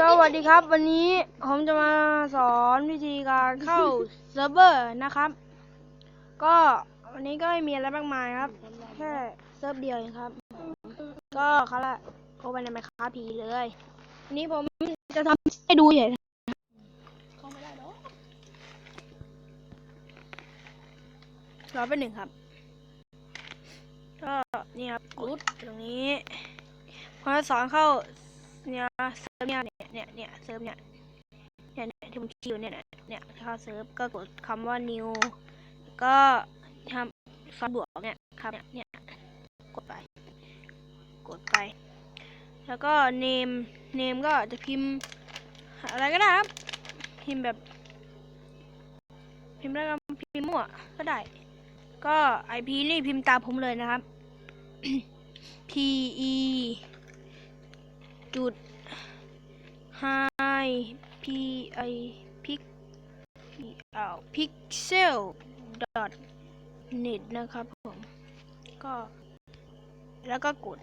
สวัสดีครับ วันนี้ผมจะมาสอนวิธีการเข้าเซิร์ฟเวอร์นะครับ ก็วันนี้ก็ไม่มีอะไรมากมายครับ แค่เซิร์ฟเดียวเองครับ ก็เขาละโอไปในไมค้าพีเลยวันนี้ผมจะทำให้ดูเฉยเข้าไม่ได้หรอกรอไปหนึ่งครับ ก็นี่ครับกดตรงนี้ผมจะสอนเข้า เนี่ยเซิร์ฟเนี่ยเนี่ยเนี่ยเซิร์ฟเนี่ยเนี่ยเนี่ยที่ผมคิวเนี่ยเนี่ยเข้าเซิร์ฟก็กดคำว่า new ก็ทำฟันบวกเนี่ยครับเนี่ยเนี่ยกดไป กดไป แล้วก็ name name ก็จะพิมพ์อะไรก็ได้ครับ พิมพ์แบบ พิมพ์แล้วก็พิมพ์มั่วก็ได้ ก็ IP นี่พิมพ์ตามผมเลยนะครับ P E จุด hi p i pic อ้า pixel dot net นะครับผม ก็ แล้วก็กด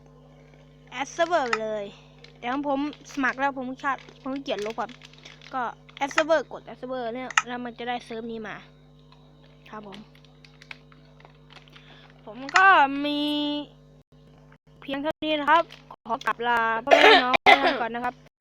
add server เลย แต่ของผมสมัครแล้วผมชาติผมเกียดลบครับก็ add server กด add server เนี่ย แล้วมันจะได้เซิร์ฟนี้มา ครับผม ผมก็มีเพียงเท่านี้นะครับ ขอกลับลาพ่อแม่พี่น้องไปก่อนนะครับ